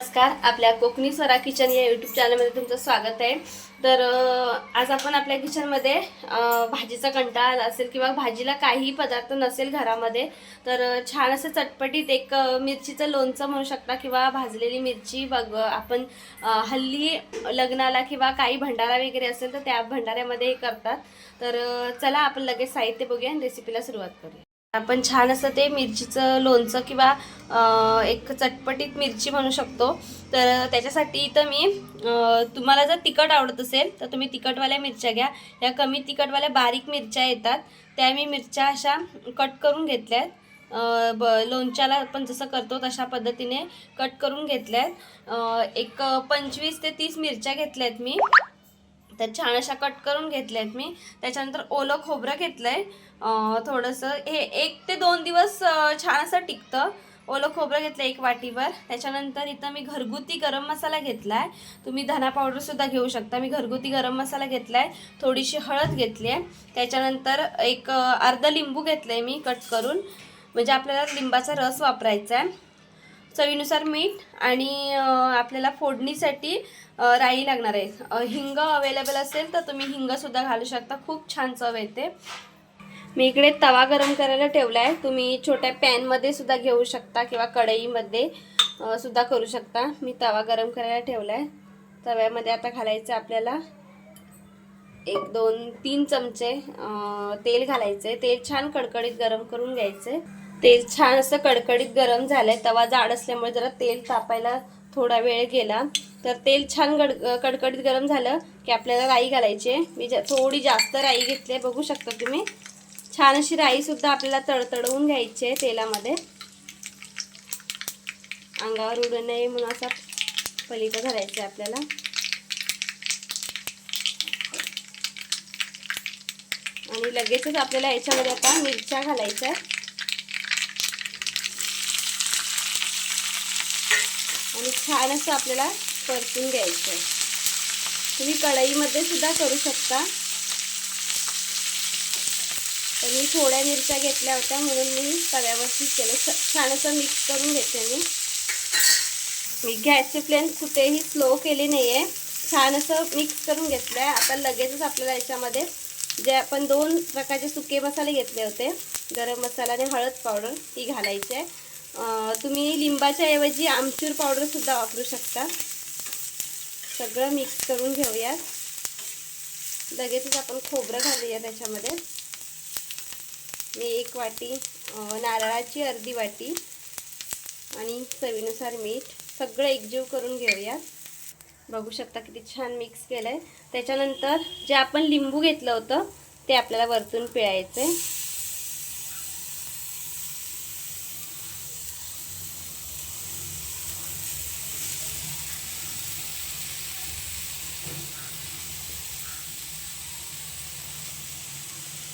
नमस्कार आपल्या कोकणी स्वरा किचन या यूट्यूब चॅनलमध्ये तुमचं स्वागत आहे. तर आज आपण आपल्या किचनमध्ये भाजीचा कंटाळा आला असेल किंवा भाजीला काहीही पदार्थ नसेल घरामध्ये तर छान असं चटपटीत एक मिरचीचं लोणचं म्हणू शकता किंवा भाजलेली मिरची बघ आपण हल्ली लग्नाला किंवा काही भंडारा वगैरे असेल तर त्या भंडाऱ्यामध्ये करतात. तर चला आपण लगेच साहित्य बघूया आणि रेसिपीला सुरुवात करूया. आपण छान असं ते मिरचीचं लोणचं किंवा एक चटपटीत मिरची म्हणू शकतो. तर त्याच्यासाठी इथं मी तुम्हाला जर तिखट आवडत असेल तर तुम्ही तिखटवाल्या मिरच्या घ्या. या कमी तिखटवाल्या बारीक मिरच्या येतात. त्या मी मिरच्या अशा कट करून घेतल्या आहेत ब लोणच्याला आपण जसं करतो तशा पद्धतीने कट करून घेतल्या आहेत एक पंचवीस ते तीस मिरच्या घेतल्या आहेत मी. तर छान अशा कट करून घेतल्या आहेत मी. त्याच्यानंतर ओलं खोबरं घेतलं आहे थोडंसं हे एक ते दोन दिवस छान असं टिकतं. ओलं खोबरं घेतलं एक वाटीवर. त्याच्यानंतर इथं मी घरगुती गरम मसाला घेतला आहे तुम्ही धना पावडरसुद्धा घेऊ शकता. मी घरगुती गरम मसाला घेतला आहे थोडीशी हळद घेतली आहे त्याच्यानंतर एक अर्धा लिंबू घेतलं आहे मी कट करून. म्हणजे आपल्याला लिंबाचा रस वापरायचा आहे चवीनुसार मीठ आणि आपल्याला फोडणीसाठी राई लागणार आहे. हिंग अवेलेबल असेल तर तुम्ही हिंगसुद्धा घालू शकता. खूप छान चव येते. मी इकडे तवा गरम करायला ठेवला आहे तुम्ही छोट्या पॅनमध्ये सुद्धा घेऊ शकता किंवा कढईमध्ये सुद्धा करू शकता. मी तवा गरम करायला ठेवला आहे तव्यामध्ये आता घालायचं आपल्याला एक दोन तीन चमचे तेल घालायचे तेल छान कडकडीत गरम करून घ्यायचे तेल छान असं कडकडीत गरम झालंय. तवा जाड असल्यामुळे जरा तेल तापायला थोडा वेळ गेला. तर तेल छान गड कडकडीत गरम झालं की आपल्याला राई घालायची आहे. मी जा थोडी जास्त राई घेतली आहे बघू शकता तुम्ही. छान अशी राईसुद्धा आपल्याला तडतडवून घ्यायची आहे तेलामध्ये. अंगावर उडू नये म्हणून असा पलीकडे घालायचं आहे आपल्याला. आणि लगेचच आपल्याला याच्यामध्ये आता मिरच्या घालायच्या आणि छान असं आपल्याला परतून घ्यायचं आहे. तुम्ही कढईमध्ये सुद्धा करू शकता. तर मी थोड्या मिरच्या घेतल्या होत्या म्हणून मी तव्यावरती केलं. छान असं मिक्स करून घेते मी. मी गॅसची फ्लेम कुठेही स्लो केली नाही आहे छान असं मिक्स करून घेतलं आहे आता लगेचच आपल्याला याच्यामध्ये जे आपण दोन प्रकारचे सुके मसाले घेतले होते गरम मसाला आणि हळद पावडर ती घालायची आहे. तुम्ही लिंबाच्या ऐवजी आमचूर पावडरसुद्धा वापरू शकता. सगळं मिक्स करून घेऊयात लगेचच आपण खोबरं घालूया त्याच्यामध्ये. मी एक वाटी नारळाची अर्धी वाटी आणि चवीनुसार मीठ. सगळं एकजीव करून घेऊयात बघू शकता किती छान मिक्स केलं आहे त्याच्यानंतर जे आपण लिंबू घेतलं होतं ते आपल्याला वरतून पिळायचं आहे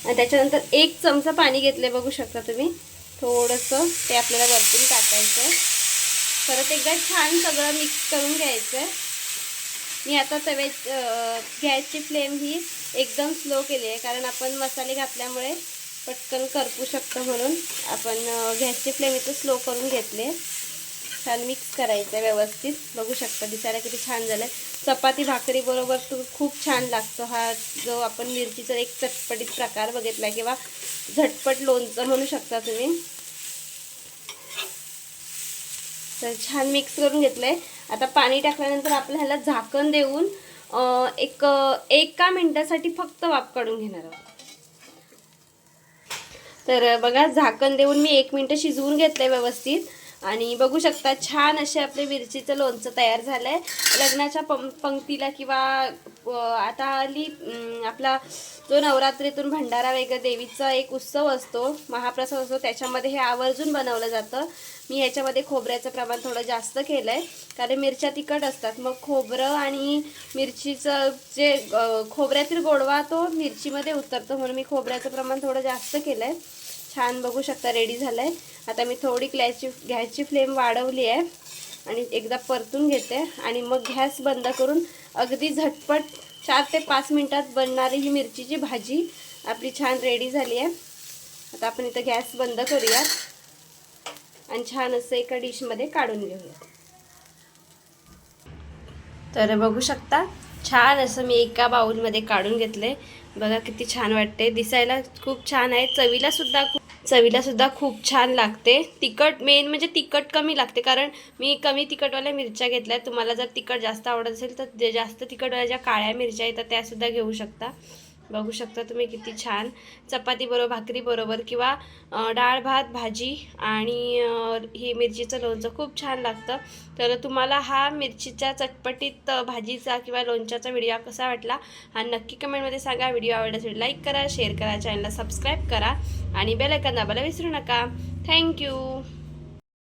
आणि त्याच्यानंतर एक चमचा पाणी घेतले बघू शकता तुम्ही. थोडंसं ते आपल्याला वरतून टाकायचं परत एकदा छान सगळं मिक्स करून घ्यायचं आहे मी आता तव्या गॅसची फ्लेम ही एकदम स्लो केली आहे कारण आपण मसाले घातल्यामुळे पटकन करपू शकतो म्हणून. आपण गॅसची फ्लेम इथं स्लो करून घेतले छान मिक्स करायचं आहे व्यवस्थित. बघू शकता दिसायला किती छान झालं चपाती भाकरी बरोबर तू खूप छान लागतो हा जो आपण मिरचीचा एक चटपटीत प्रकार बघितला किंवा झटपट लोणचं म्हणू शकता तुम्ही. तर छान मिक्स करून घेतलंय. आता पाणी टाकल्यानंतर आपल्या ह्याला झाकण देऊन एक एका मिनटासाठी फक्त वाफ काढून घेणार आहोत. तर बघा झाकण देऊन मी एक मिनटं शिजवून घेतलंय व्यवस्थित. आणि बघू शकता छान असे आपले मिरचीचं लोणचं तयार झालं आहे लग्नाच्या पं पंक्तीला किंवा आता आली आपला जो नवरात्रीतून भंडारा वगैरे देवीचा एक उत्सव असतो महाप्रसाद असतो त्याच्यामध्ये हे आवर्जून बनवलं जातं. मी ह्याच्यामध्ये खोबऱ्याचं प्रमाण थोडं जास्त केलं आहे कारण मिरच्या तिखट असतात. मग खोबरं आणि मिरचीचं जे खोबऱ्यातील गोडवा तो मिरचीमध्ये उतरतो म्हणून मी खोबऱ्याचं प्रमाण थोडं जास्त केलं आहे छान बघू शकता रेडी झालं आहे आता मी थोडी गॅसची गॅसची फ्लेम वाढवली आहे. आणि एकदा परतून घेते. आणि मग गॅस बंद करून अगदी झटपट चार ते पाच मिनटात बनणारी ही मिरचीची भाजी आपली छान रेडी झाली आहे. आता आपण इथं गॅस बंद करूयात. आणि छान असं एका डिशमध्ये काढून घेऊया तर बघू शकता छान असं मी एका बाऊलमध्ये काढून घेतले बघा किती छान वाटते दिसायला खूप छान आहे. चवीला सुद्धा खूप चवीला सुद्धा खूप छान लागते. तिखट मेन म्हणजे तिखट कमी लागते. कारण मी कमी तिखटवाल्या मिरच्या घेतल्या. तुम्हाला जर तिखट जास्त आवडत असेल तर जे जास्त तिखटवाल्या ज्या काळ्या मिरच्या येतात त्यासुद्धा घेऊ शकता. बघू शकता तुम्ही किती छान. चपाती बरोबर भाकरी बरोबर किंवा डाळ भात भाजी आणि हे मिरचीचं लोणचं खूप छान लागतं. तर तुम्हाला हा मिरचीच्या चटपटीत भाजीचा किंवा लोणच्याचा व्हिडिओ कसा वाटला हा नक्की कमेंटमध्ये सांगा. व्हिडिओ आवडला लाईक करा शेअर करा चॅनलला सबस्क्राईब करा आणि बेल दाबायला विसरू नका. थँक्यू.